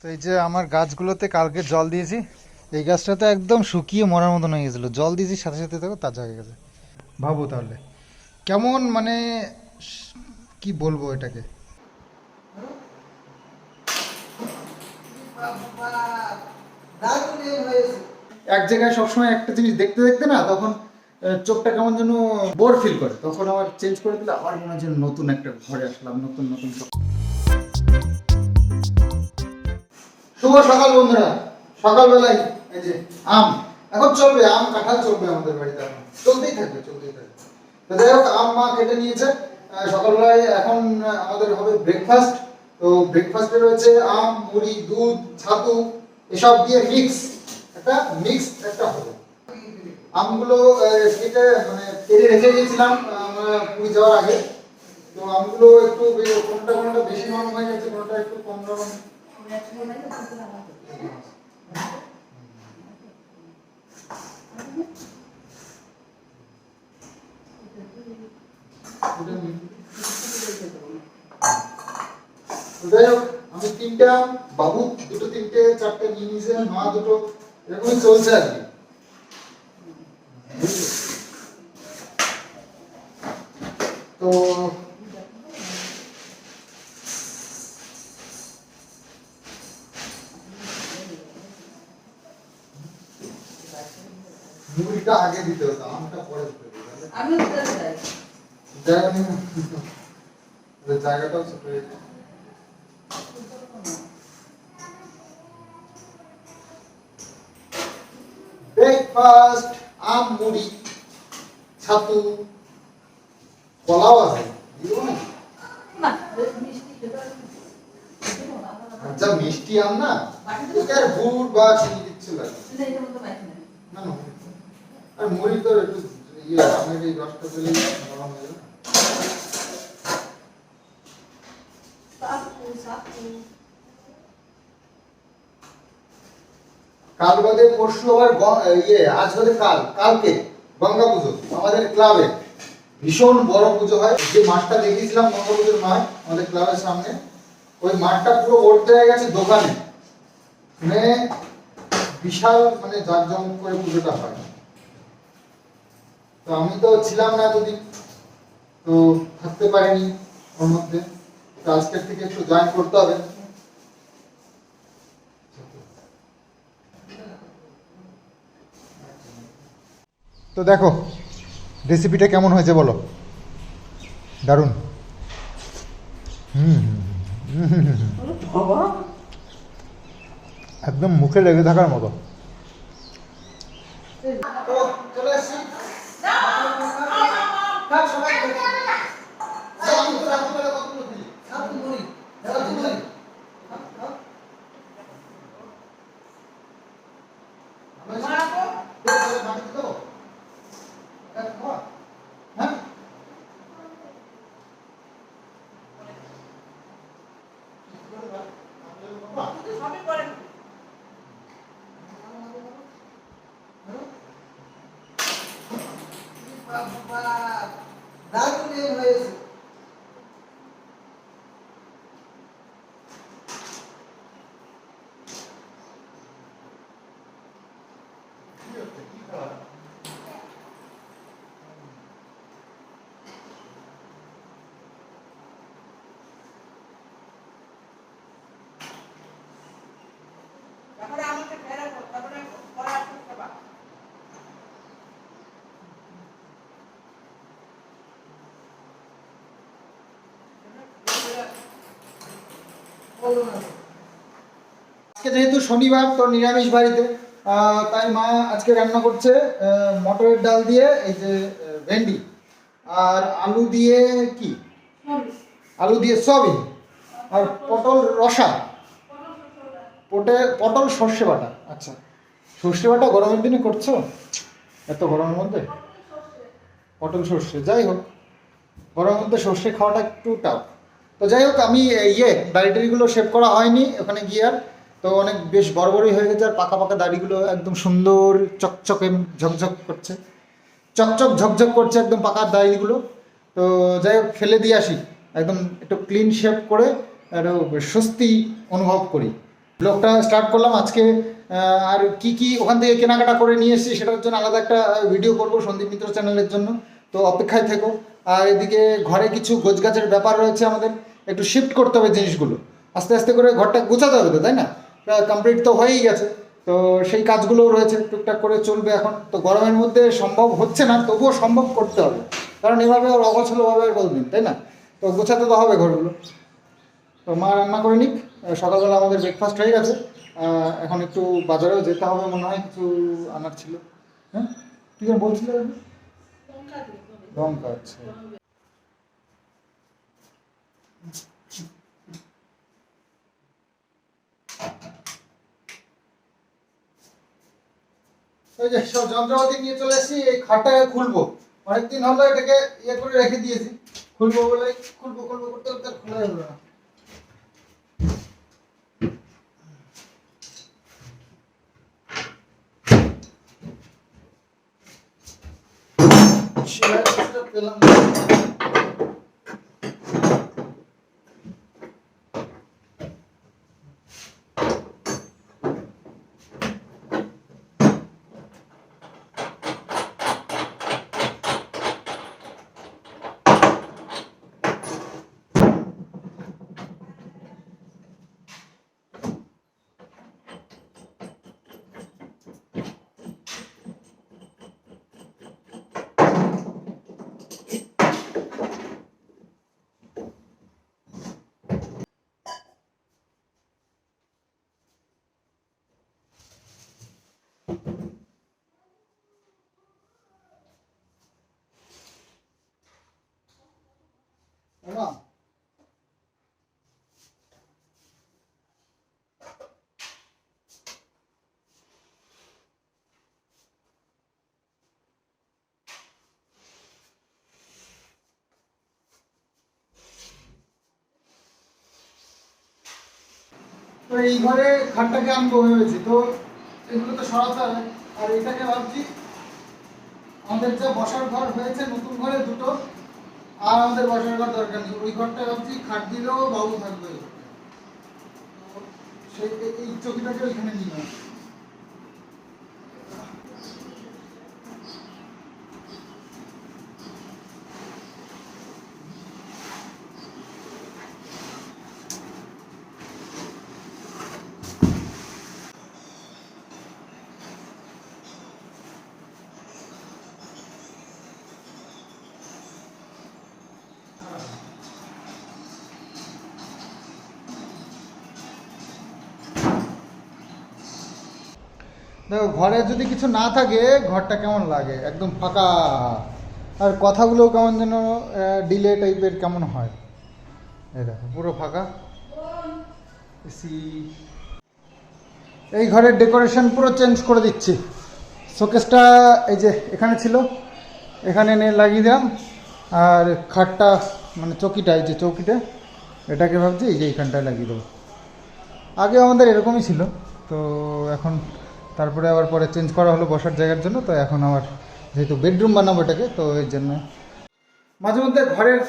তো এই যে আমার গাছগুলোতে কালকে জল দিয়েছি, এই গাছটা তো একদম শুকিয়ে মরার মতন হয়ে গেছিল। জল দিয়েছি, সাথে সাথে দেখো তাজা হয়ে গেছে। ভাবো তাহলে। কেমন মানে কি বলব এটাকে? এক জায়গায় সবসময় একটা জিনিস দেখতে দেখতে না, তখন চোখটা কেমন যেন বোর ফিল করে। তখন আবার চেঞ্জ করে দিলে আবার মনে হয় নতুন একটা ঘরে আসলাম, নতুন নতুন শুভ সকাল, বন্ধুরা। সকালবেলায় এই যে আম, এখন চলবে, আম কাঁঠাল চলবে আমাদের বাড়িতে এখন। চলতেই থাকবে চলতেই থাকবে। তো যাই হোক, আম মা কেটে নিয়েছে। সকালবেলায় এখন আমাদের হবে ব্রেকফাস্ট তো ব্রেকফাস্টে রয়েছে আম, মুড়ি, দুধ, ছাতু, এসব দিয়ে মিক্স একটা মিক্স একটা হবে আমগুলো কেটে মানে কেটে রেখে দিয়েছিলাম আমরা পুরী যাওয়ার আগে। তো আমগুলো একটু কোনটা কোনটা বেশি নরম হয়ে গেছে, কোনটা একটু কম নরম। যাই হোক আমি তিনটা, বাবু দুটো তিনটে, চারটে নিয়ে নিয়েছে মা দুটো, এরকমই চলছে আর কি তো মুড়িটা আগে দিতে হতো আমটা পরে দিতে হতো তাহলে আমি উত্তর চাই জায়গা নেই না। জায়গাটাও ছোট হয়ে যায়। ব্রেকফাস্ট আম মুড়ি ছাতু কলাও আছে। না মিষ্টি আম না? এতে আর গুড় বা চিনি লাগে। না। এটার আর মুড়ি তো একটু ইয়ে আমের এই রসটা নরম হয়ে যাবে। কাল বাদে পরশু আবার ইয়ে আজ বাদে কাল, কালকে, গঙ্গা পুজো, আমাদের ক্লাবে। ভীষণ বড় পুজো হয়। যে মাঠটা দেখিয়েছিলাম গঙ্গা পুজোর মাঠ, আমাদের ক্লাবের সামনে, ওই মাঠটা পুরো ভর্তি হয়ে গেছে দোকানে। মানে বিশাল মানে জাঁকজমক করে পুজোটা হয়। তো আমি তো ছিলাম না এতদিন, তো থাকতে পারিনি ওর মধ্যে। তো আজকের থেকে একটু জয়েন করতে হবে। তো দেখো রেসিপিটা কেমন হয়েছে বলো? দারুণ। হুম হুম, হুম, হুম, হুম। একদম মুখে লেগে থাকার মতো। চলে এসছি হ্যাঁ সবই করে দারুণ এম হয়েছে তারপরে আমাকে ফেরা কর তারপরে পরে আসতে পারবা আজকে যেহেতু শনিবার তো নিরামিষ বাড়িতে তাই মা আজকে রান্না করছে মটরের ডাল দিয়ে এই যে ভেন্ডি। আর আলু দিয়ে কি? আলু দিয়ে সয়াবিন। আর পটল রসা। পটে পটল সর্ষে বাটা। আচ্ছা সর্ষে বাটা গরমের দিনে করছ? এত গরমের মধ্যে? পটল সর্ষে। যাই হোক। গরমের মধ্যে সর্ষে খাওয়াটা একটু টাফ তো যাই হোক, আমি ইয়ে দাড়ি টাড়িগুলো শেভ করা হয়নি ওখানে গিয়ে আর। তো অনেক বেশ বড় বড়ই হয়ে গেছে আর পাকা পাকা দাড়িগুলো একদম সুন্দর চকচকে ঝকঝক করছে। চকচক ঝকঝক করছে একদম পাকা দাড়িগুলো। তো যাই হোক ফেলে দিয়ে আসি। একদম একটু ক্লিন শেভ করে আরও স্বস্তি অনুভব করি। ব্লগটা স্টার্ট করলাম। আজকে আর কি কি ওখান থেকে কেনাকাটা করে নিয়ে এসেছি সেটার জন্য আলাদা একটা ভিডিও করব সন্দীপ মিত্র চ্যানেলের জন্য। তো অপেক্ষায় থেকো। আর এদিকে ঘরে কিছু গোছগাছের ব্যাপার রয়েছে আমাদের। একটু শিফট করতে হবে জিনিসগুলো। আস্তে আস্তে করে ঘরটা গোছাতে হবে তো, তাই না? কমপ্লিট তো হয়েই গেছে। তো সেই কাজগুলোও রয়েছে, টুকটাক করে চলবে এখন। তো গরমের মধ্যে সম্ভব হচ্ছে না, তবুও সম্ভব করতে হবে। কারণ এভাবে আর অগোছালোভাবে আর কতদিন তাই না? তো গোছাতে তো হবে ঘরগুলো। তো মা রান্না করে নিক। সকালবেলা আমাদের ব্রেকফাস্ট হয়ে গেছে। এখন একটু বাজারেও যেতে হবে মনে হয়, কিছু আনার ছিল। হ্যাঁ? কি যেন বলছিলে? লঙ্কা আচ্ছা। এই যে সব যন্ত্রপাতি নিয়ে চলে এসেছি এই খাটটাকে খুলবো। অনেকদিন হলো এটাকে ইয়ে করে রেখে দিয়েছি। খুলবো বলে খুলবো খুলবো করতে করতে খোলাই হলো না। পেলাম না। ওমা, তো এই ঘরে খাটটাকে আনব ভেবেছি তো এগুলো তো সরাতে হবে আর এটাকে ভাবছি আমাদের যা বসার ঘর হয়েছে, নতুন ঘরে দুটো, আর আমাদের বসার ঘর দরকার নেই। ওই ঘরটা ভাবছি খাট দিলেও বাবু থাকবে। সেই এই- চকিটাকে ওইখানে নিয়ে আসি। ঘরে যদি কিছু না থাকে, ঘরটা কেমন লাগে? একদম ফাঁকা। আর কথাগুলো কেমন যেন ডিলে টাইপের কেমন হয়? এই দেখো, পুরো ফাঁকা। এই ঘরের ডেকোরেশন পুরো চেঞ্জ করে দিচ্ছি। শোকেসটা এই যে এখানে ছিল, এখানে এনে লাগিয়ে দিলাম। আর খাটটা মানে চৌকিটা, এই যে চৌকিটা, এটাকে ভাবছি, এই যে এইখানটায় লাগিয়ে দেবো। আগে আমাদের এরকমই ছিল, তো এখন তারপরে আবার পরে চেঞ্জ করা হলো বসার জায়গার জন্য, তো এখন আবার যেহেতু বেডরুম বানাবো এটাকে, তো এর জন্য। মাঝে মধ্যে ঘরের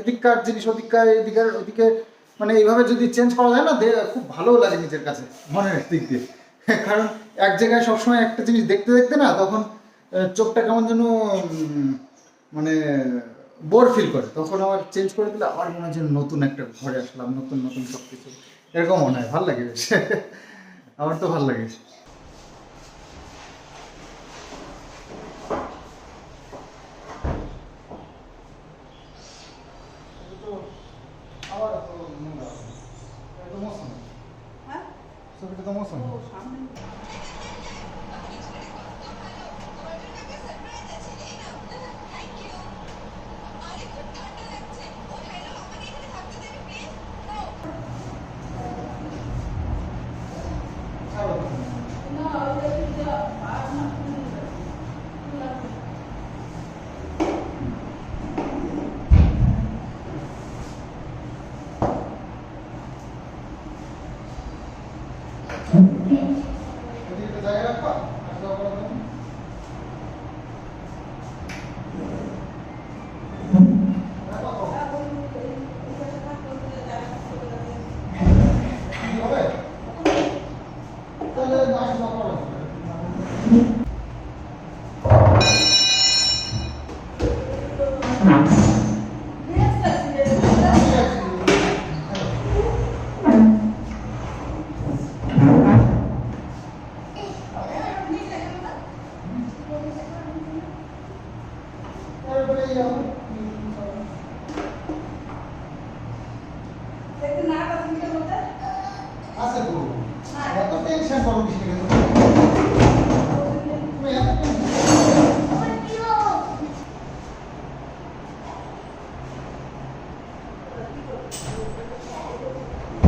এদিককার জিনিস ওদিককার, এদিকের, ওদিকে মানে এইভাবে যদি চেঞ্জ করা যায় না খুব ভালো লাগে নিজের কাছে, মনের দিক দিয়ে। কারণ এক জায়গায় সবসময় একটা জিনিস দেখতে দেখতে না, তখন চোখটা কেমন যেন মানে বোর ফিল করে। তখন আবার চেঞ্জ করে দিলে আবার মনে হয় নতুন একটা ঘরে আসলাম, নতুন নতুন সব কিছু এরকম মনে হয়, ভালো লাগে বেশ। আমার তো ভালো লাগে আবার এত নোংরা। এটা তো মৌসুম। হ্যাঁ ছবিটা তো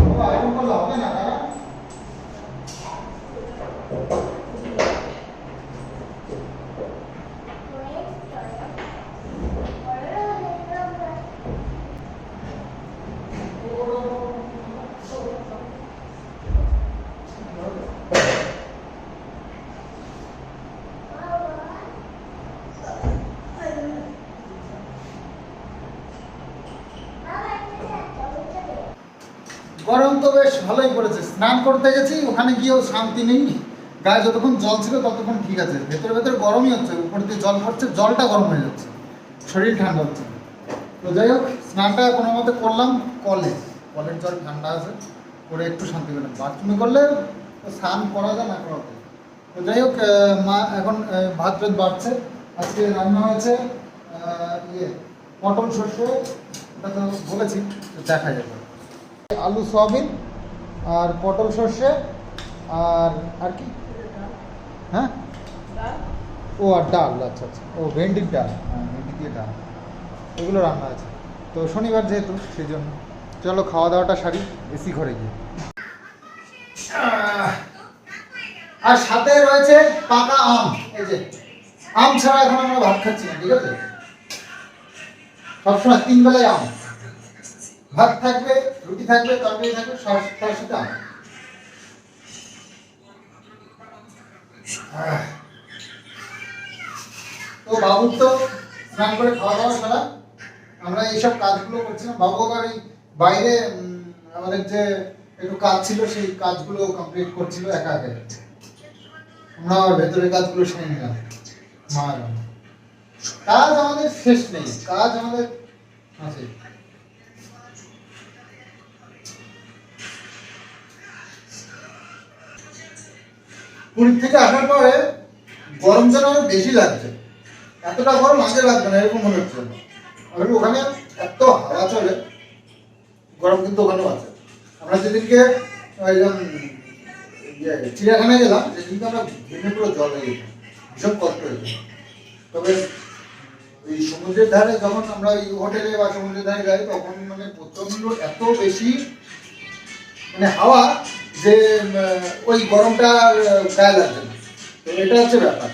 বাবা, এরকম করলে হবে না দাদা গরম তো বেশ ভালোই করেছে। স্নান করতে গেছি, ওখানে গিয়েও শান্তি নেই। গায়ে যতক্ষণ জল ছিল ততক্ষণ ঠিক আছে। ভেতরে ভেতরে গরমই হচ্ছে, উপর দিয়ে জল পড়ছে জলটা গরম হয়ে যাচ্ছে। শরীর ঠান্ডা হচ্ছে। তো যাই হোক, স্নানটা কোনো মতে করলাম, কলে। কলের জল ঠান্ডা আছে, করে একটু শান্তি পেলাম। বাথরুমে করলে স্নান করা যায়, না করা তো যাই হোক মা, এখন ভাত টাত বাড়ছে। আজকে রান্না হয়েছে ইয়ে পটল সর্ষে, ওটা তো বলেছি দেখা যাবে। আলু, সয়াবিন আর পটল সর্ষে, আর আর কি? হ্যাঁ? ও, আর ডাল আচ্ছা আচ্ছা। ও, ভেন্ডির ডাল। হ্যাঁ ভেন্ডি দিয়ে ডাল। এগুলো রান্না আছে। তো শনিবার যেহেতু সেই জন্য চলো খাওয়া দাওয়াটা সারি এসি ঘরে গিয়ে। আর সাথে রয়েছে পাকা আম। এই যে, আম ছাড়া এখন আমরা ভাত খাচ্ছি না, ঠিক আছে? সবসময় তিন বেলায় আম। ভাত থাকবে, রুটি থাকবে, তরকারি থাকবে আহ। তো বাবুর তো স্নান করে খাওয়া দাওয়া সারা। আমরা এইসব কাজগুলো করছিলাম। বাবু আবার বাইরে আমাদের যে একটু কাজ ছিল, সেই কাজগুলো কমপ্লিট করছিল, একা একা আমরা আবার ভেতরের কাজগুলো সেরে নিলাম। মা কাজ আমাদের শেষ নেই। কাজ আমাদের আছে। পুরী থেকে আসার পরে গরম যেন আরও বেশি লাগছে। এতটা গরম আগে লাগবে না এরকম মনে হচ্ছে। আর ওখানে এত হাওয়া চলে গরম কিন্তু ওখানেও আছে। আমরা যেদিনকে ইয়ে, চিড়িয়াখানায় গেলাম সেদিনকে আমরা ঘেমে পুরো জল হয়ে গেছি। ভীষণ কষ্ট হয়েছে। তবে এই সমুদ্রের ধারে যখন আমরা এই হোটেলে বা সমুদ্রের ধারে যাই তখন মানে প্রচণ্ড এত বেশি মানে হাওয়া যে ওই গরমটা গায়ে লাগবে না। তো এটা হচ্ছে ব্যাপার।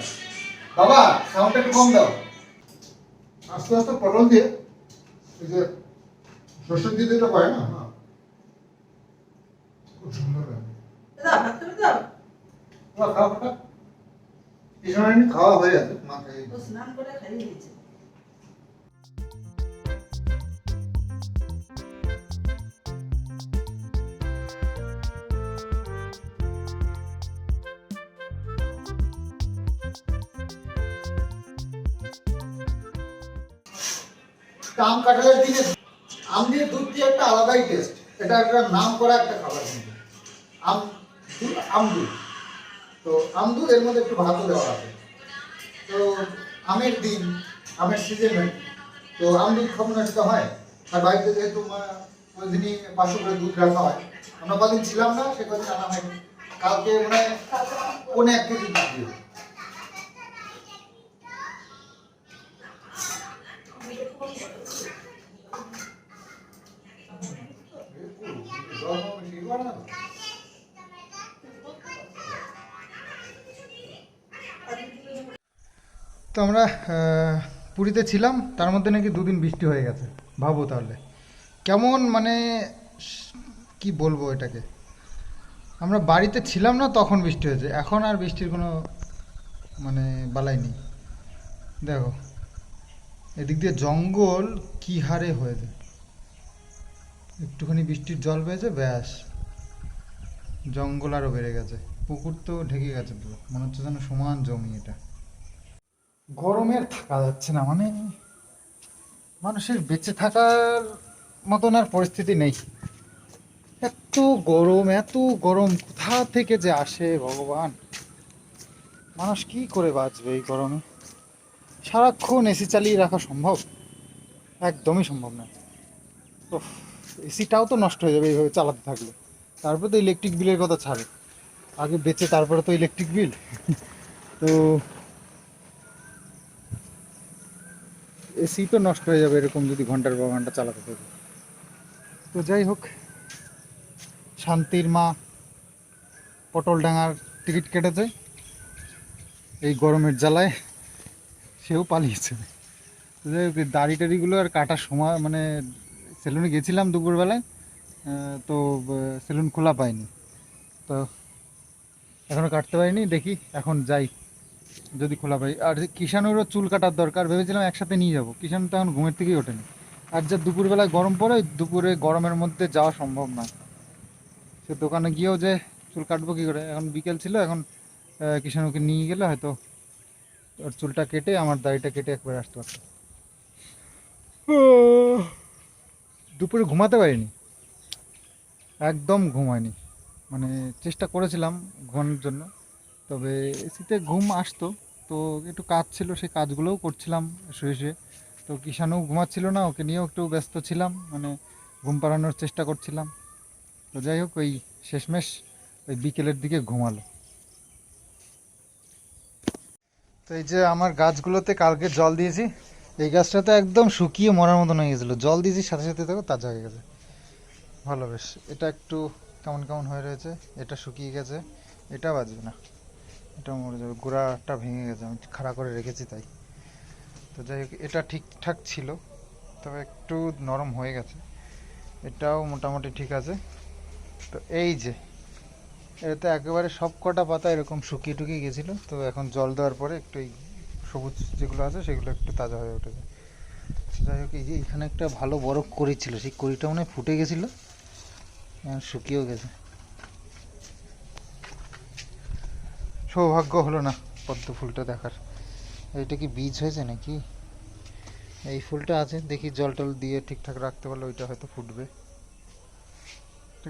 বাবা সাউন্ডটা একটু কম দাও। আস্তে আস্তে পটল দিয়ে এই যে সর্ষের দিয়ে যেটা পায় না? হ্যাঁ। খুব সুন্দর লাগে। দাদা ভাত খাবে তো বাবা, খাও। খাও এই সময় এমনি খাওয়া হয়ে যাবে মা খাইয়ে ও স্নান করে খাইয়ে দিয়েছে। আম কাঁঠালের দিনে আম দিয়ে দুধ দিয়ে একটা আলাদাই টেস্ট এটা একটা নাম করা একটা খাবার কিন্তু। আম আম তো আম দুধ, এর মধ্যে একটু ভাতও দেওয়া আছে। তো আমের দিন আমের সিজনে তো আম দুধ খাব না, সেটা হয়। আর বাড়িতে যেহেতু ওই দিনই পাঁচশো করে দুধ রাখা হয়, আমরা কদিন ছিলাম না, সে কদিন আনা হয়নি। কালকে মানে পনে এক কেজি দুধ দিয়ে তো আমরা পুরীতে ছিলাম, তার মধ্যে নাকি দুদিন বৃষ্টি হয়ে গেছে। ভাবো তাহলে। কেমন মানে কি বলব এটাকে? আমরা বাড়িতে ছিলাম না, তখন বৃষ্টি হয়েছে। এখন আর বৃষ্টির কোনো মানে বালাই নেই। দেখো, এদিক দিয়ে জঙ্গল কি হারে হয়েছে। একটুখানি বৃষ্টির জল পেয়েছে ব্যাস। জঙ্গল আরও বেড়ে গেছে। পুকুর তো ঢেকে গেছে পুরো। মনে হচ্ছে যেন সমান জমি এটা। গরমে থাকা যাচ্ছে না মানে মানুষের বেঁচে থাকার মতন আর পরিস্থিতি নেই। এত গরম এত গরম, কোথা থেকে যে আসে ভগবান? মানুষ কি করে বাঁচবে এই গরমে? সারাক্ষণ এসি চালিয়ে রাখা সম্ভব? একদমই সম্ভব না। তো এসিটাও তো নষ্ট হয়ে যাবে এইভাবে চালাতে থাকলে। তারপরে তো ইলেকট্রিক বিলের কথা ছাড়ে। আগে বেঁচে, তারপরে তো ইলেকট্রিক বিল তো এসি তো নষ্ট হয়ে যাবে এরকম যদি ঘণ্টার পর ঘণ্টা চালাতে থাকি। তো যাই হোক, শান্তির মা পটল ডাঙার টিকিট কেটেছে। এই গরমের জ্বালায় সেও পালিয়েছে। তো যাই হোক দাড়ি টাড়িগুলো আর কাটার সময় মানে সেলুনে গেছিলাম দুপুরবেলায় তো সেলুন খোলা পাইনি তো এখনও কাটতে পারিনি, দেখি এখন যাই। যদি খোলা পাই। আর কিষানুরও চুল কাটার দরকার ভেবেছিলাম একসাথে নিয়ে যাব। কিষান তো এখন ঘুমের থেকেই ওঠেনি। আর যা দুপুরবেলায় গরম পড়ে দুপুরে গরমের মধ্যে যাওয়া সম্ভব না। সে দোকানে গিয়েও যে চুল কাটবো কী করে? এখন বিকেল ছিল এখন কিষানুকে নিয়ে গেলে হয়তো ওর চুলটা কেটে আমার দাড়িটা কেটে একবার আসতে পারতো। দুপুরে ঘুমাতে পারিনি। একদম ঘুমায়নি মানে চেষ্টা করেছিলাম ঘুমানোর জন্য। তবে এসিতে ঘুম আসতো। তো একটু কাজ ছিল, সেই কাজগুলোও করছিলাম শুয়ে শুয়ে তো কিষানও ঘুমাচ্ছিল না, ওকে নিয়েও একটু ব্যস্ত ছিলাম মানে ঘুম পাড়ানোর চেষ্টা করছিলাম। তো যাই হোক, ওই শেষমেশ ওই বিকেলের দিকে ঘুমালো। তো এই যে আমার গাছগুলোতে কালকে জল দিয়েছি, এই গাছটা তো একদম শুকিয়ে মরার মতন হয়ে গেছিল। জল দিয়েছি, সাথে সাথে দেখো তাজা হয়ে গেছে। ভালো, বেশ। এটা একটু কেমন কেমন হয়ে রয়েছে? এটা শুকিয়ে গেছে। এটা বাজবে না। এটা মরে যাবে। গোড়াটা ভেঙে গেছে, আমি খাড়া করে রেখেছি তাই। তো যাই হোক, এটা ঠিকঠাক ছিল, তবে একটু নরম হয়ে গেছে। এটাও মোটামুটি ঠিক আছে। তো এই যে এটাতে একেবারে সব কটা পাতা এরকম শুকিয়ে টুকিয়ে গেছিল, তো এখন জল দেওয়ার পরে একটু এই সবুজ যেগুলো আছে, সেগুলো একটু তাজা হয়ে উঠেছে। যাই হোক, এই যে এখানে একটা ভালো বড় কড়ি ছিল, সেই কড়িটা মনে ফুটে গেছিল শুকিয়েও গেছে। সৌভাগ্য হলো না পদ্ম ফুলটা দেখার। এটা কি বীজ হয়েছে নাকি? এই ফুলটা আছে, দেখি জল টল দিয়ে ঠিকঠাক রাখতে পারলে ওইটা হয়তো ফুটবে।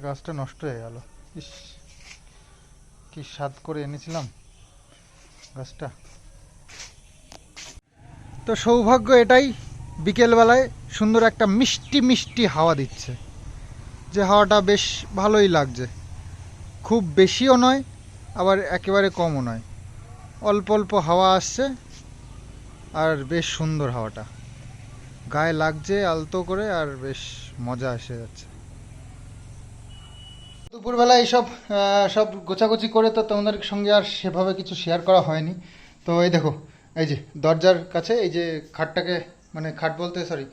গাছটা নষ্ট হয়ে গেল। ইস, কি স্বাদ করে এনেছিলাম গাছটা। তো সৌভাগ্য এটাই, বিকেলবেলায় সুন্দর একটা মিষ্টি মিষ্টি হাওয়া দিচ্ছে। যে হাওয়াটা বেশ ভালোই লাগছে। খুব বেশিও নয় আবার একেবারে কমও নয়। অল্প অল্প হাওয়া আসছে আর বেশ সুন্দর হাওয়াটা। গায়ে লাগছে, আলতো করে আর বেশ মজা এসে যাচ্ছে। দুপুরবেলা এইসব সব গোছাগুছি করে তো তোমাদের সঙ্গে আর সেভাবে কিছু শেয়ার করা হয়নি। তো এই দেখো, এই যে দরজার কাছে এই যে খাটটাকে মানে খাট বলতে সরি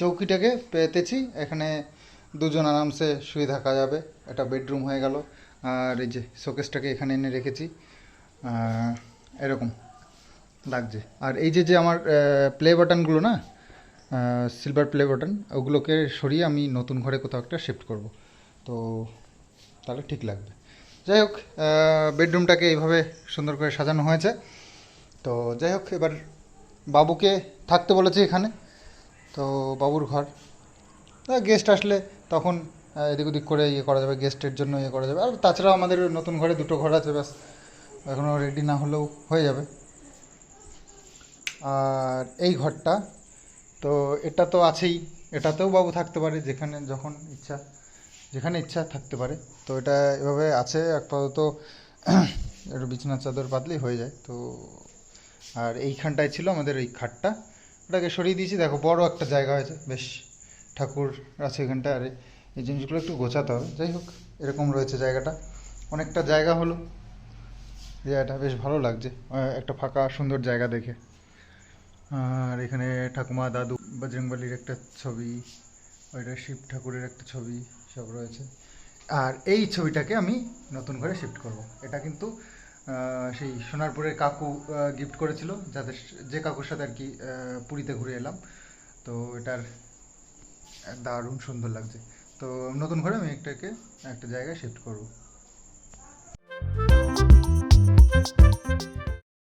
চৌকিটাকে পেতেছি। এখানে দুজন আরামসে শুয়ে থাকা যাবে। এটা বেডরুম হয়ে গেল। আর এই যে শোকেসটাকে এখানে এনে রেখেছি এরকম লাগছে। আর এই যে যে আমার প্লে বাটনগুলো না সিলভার প্লে বাটন ওগুলোকে সরিয়ে আমি নতুন ঘরে কোথাও একটা শিফট করব। তো তাহলে ঠিক লাগবে। যাই হোক বেডরুমটাকে এইভাবে সুন্দর করে সাজানো হয়েছে। তো যাই হোক, এবার বাবুকে থাকতে বলেছি এখানে। তো বাবুর ঘর। গেস্ট আসলে তখন এদিক ওদিক করে ইয়ে করা যাবে গেস্টের জন্য ইয়ে করা যাবে। আর তাছাড়াও আমাদের নতুন ঘরে দুটো ঘর আছে, ব্যাস। এখনও রেডি না হলেও হয়ে যাবে। আর এই ঘরটা, তো এটা তো আছেই। এটাতেও বাবু থাকতে পারে, যেখানে যখন ইচ্ছা, যেখানে ইচ্ছা থাকতে পারে। তো এটা এভাবে আছে, আপাতত একটু বিছানার চাদর পাতলেই হয়ে যায়। তো আর এইখানটায় ছিল আমাদের এই খাটটা। ওটাকে সরিয়ে দিয়েছি, দেখো বড় একটা জায়গা হয়েছে, বেশ। ঠাকুর আছে এখানটা আর এই জিনিসগুলো একটু গোছাতে হবে। যাই হোক, এরকম রয়েছে জায়গাটা। অনেকটা জায়গা হলো। জায়গাটা বেশ ভালো লাগছে। একটা ফাঁকা, সুন্দর জায়গা দেখে। আর এখানে ঠাকুমা, দাদু, বজরংবলির একটা ছবি, ওইটা শিব ঠাকুরের একটা ছবি, সব রয়েছে। আর এই ছবিটাকে আমি নতুন ঘরে শিফট করব। এটা কিন্তু সেই সোনারপুরের কাকু গিফট করেছিল। যাদের যে কাকুর সাথে আর কি পুরীতে ঘুরে এলাম। তো এটার দারুণ সুন্দর লাগছে। তো নতুন করে আমি একটাকে একটা জায়গায় শিফট করব।